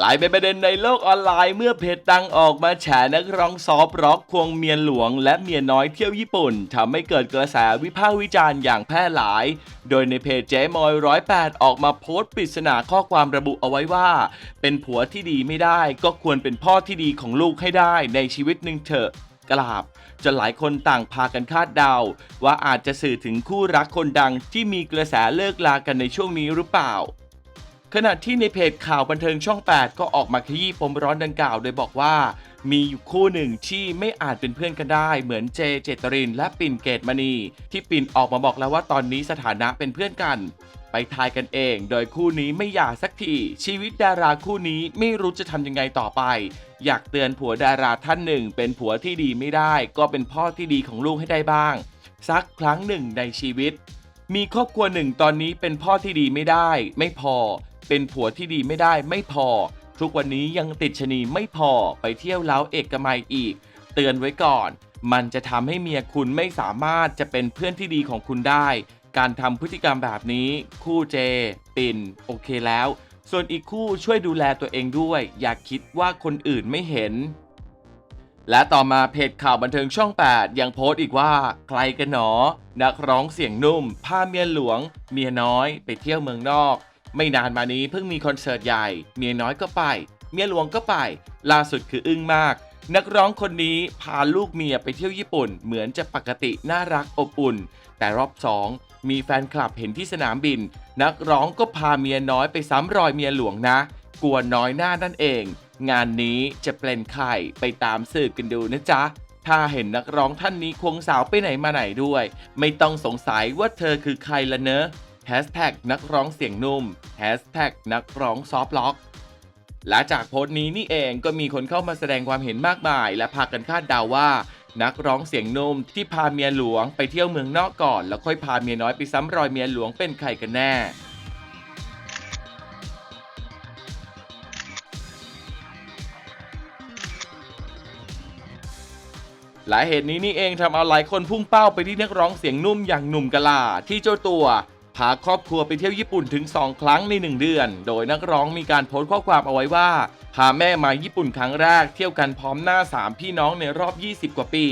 กลายเป็นประเด็นในโลกออนไลน์เมื่อเพจดังออกมาแฉนักร้องซอฟร็อกควงเมียหลวง และเมียน้อยเที่ยวญี่ปุ่นทำให้เกิดกระแสวิพากษ์วิจารณ์อย่างแพร่หลาย โดยในเพจเจ๊มอยร้อยแปดออกมาโพสต์ปริศนาข้อความระบุเอาไว้ว่า เป็นผัวที่ดีไม่ได้ ก็ควรเป็นพ่อที่ดีของลูกให้ได้ในชีวิตหนึ่งเถอะกราบจนหลายคนต่างพากันคาดเดา ว่าอาจจะสื่อถึงคู่รักคนดังที่มีกระแสเลิกลากันในช่วงนี้หรือเปล่า ขณะที่ในเพจข่าวบันเทิงช่อง 8 ก็ออกมาขยี้ปมร้อนดังกล่าว โดยบอกว่า มีอยู่คู่หนึ่งที่ไม่อาจเป็นเพื่อนกันได้ เหมือนเจเจตริน และปิ่นเกตมณี ที่ปิ่นออกมาบอกแล้วว่าตอนนี้สถานะเป็นเพื่อนกัน ไปทายกันเอง โดยคู่นี้ไม่หย่าสักทีชีวิตดาราคู่นี้ไม่รู้จะทำยังไงต่อไป อยากเตือนผัวดาราท่านหนึ่ง เป็นผัวที่ดีไม่ได้ ก็เป็นพ่อที่ดีของลูกให้ได้บ้าง สักครั้งหนึ่งในชีวิต มีครอบครัวหนึ่งตอนนี้เป็นพ่อที่ดีไม่ได้ ไม่พอ เป็นผัวที่ดีไม่ได้ไม่พอ ทุกวันนี้ยังติดชะนีไม่พอไปเที่ยวเล้าเอกมัยอีก เตือนไว้ก่อน มันจะทำให้เมียคุณไม่สามารถจะเป็นเพื่อนที่ดีของคุณได้ การทำพฤติกรรมแบบนี้คู่เจ ปิ่นโอเคแล้ว ส่วนอีกคู่ช่วยดูแลตัวเองด้วย อย่าคิดว่าคนอื่นไม่เห็นและต่อมาเพจข่าวบันเทิงช่อง 8 ยังโพสต์อีกว่า ใครกันหนอ นักร้องเสียงนุ่มพาเมียหลวง เมียน้อยไปเที่ยวเมืองนอก ไม่นานมานี้เพิ่งมีคอนเสิร์ตใหญ่ เมียน้อยก็ไป เมียหลวงก็ไป ล่าสุดคืออึ้งมาก นักร้องคนนี้พาลูกเมียไปเที่ยวญี่ปุ่น เหมือนจะปกติน่ารักอบอุ่น แต่รอบสองมีแฟนคลับเห็นที่สนามบิน นักร้องก็พาเมียน้อยไปซ้ำรอยเมียหลวงนะ กลัวน้อยหน้านั่นเอง งานนี้จะเป็นใครไปตามสืบกันดูนะจ๊ะถ้าเห็นนักร้องท่านนี้ควงสาวไปไหนมาไหนด้วย ไม่ต้องสงสัยว่าเธอคือใครละเนอะ แฮชแท็กนักร้องเสียงนุ่มแฮชแท็กนักร้องซอฟล็อกและจากโพสต์นี้นี่เองก็มีคนเข้ามาแสดงความเห็นมากมาย และพากันคาดเดาว่า นักร้องเสียงนุ่มที่พาเมียหลวงไปเที่ยวเมืองนอกก่อน แล้วค่อยพาเมียน้อยไปซ้ำรอยเมียหลวงเป็นใครกันแน่หลายเหตุนี้นี่เองทำเอาหลายคนพุ่งเป้าไปที่นักร้องเสียงนุ่มอย่างหนุ่มกะลาที่เจ้าตัว พาครอบครัวไปเที่ยวญี่ปุ่นถึง 2 ครั้งใน 1 เดือน โดยนักร้องมีการโพสต์ข้อความเอาไว้ว่า พาแม่มาญี่ปุ่นครั้งแรก เที่ยวกันพร้อมหน้า 3 พี่น้องในรอบ 20 กว่าปี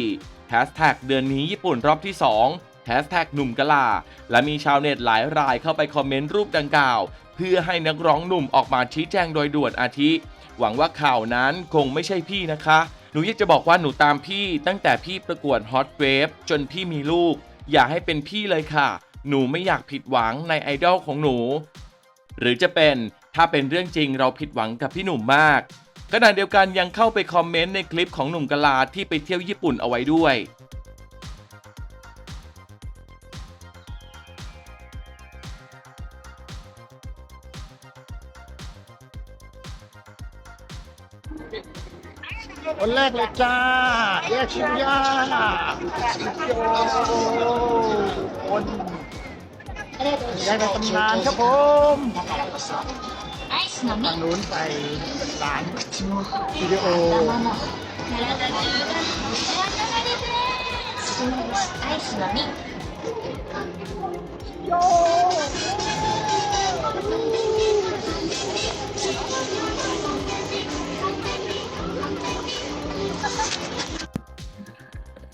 แฮชแท็กเดือนนี้ญี่ปุ่นรอบที่ 2แฮชแท็กหนุ่มกะลา และมีชาวเน็ตหลายรายเข้าไปคอมเมนต์รูปดังกล่าว เพื่อให้นักร้องหนุ่มออกมาชี้แจงโดยด่วนอาทิ หวังว่าข่าวนั้นคงไม่ใช่พี่นะคะหนูอยากจะบอกว่าหนูตามพี่ตั้งแต่พี่ประกวดฮอตเวฟจนพี่มีลูก อย่าให้เป็นพี่เลยค่ะ หนูไม่อยากผิดหวังในไอดอลของหนู หรือจะเป็นถ้าเป็นเรื่องจริงเราผิดหวังกับพี่หนุ่มมากขณะเดียวกันยังเข้าไปคอมเมนต์ในคลิปของหนุ่มกลาที่ไปเที่ยวญี่ปุ่นเอาไว้ด้วย คนแรกเลยจ้าแยกชิวยาโอคนแยกในตำนานครับผมทางนู้นไปร้านวิดีโอ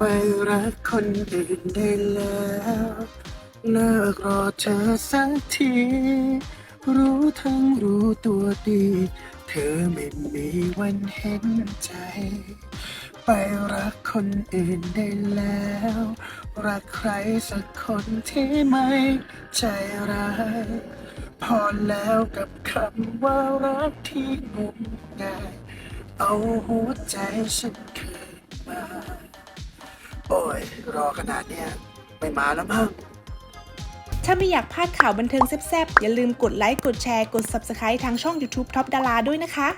ไปรักคนอื่นได้แล้วเลิกรอเธอสักที รู้ทั้งรู้ตัวดี เธอไม่มีวันเห็นใจ ไปรักคนอื่นได้แล้ว รักใครสักคนที่ไม่ใจร้ายพอแล้วกับคำว่ารักที่งมงาย เอาหัวใจฉันคื โอ้ย รอขนาดเนี้ยไม่มาแล้วมั้ง ถ้าไม่อยากพลาดข่าวบันเทิงแซ่บๆ อย่าลืมกดไลค์ กดแชร์ กด Subscribe ทางช่อง YouTube Top ดาราด้วยนะคะ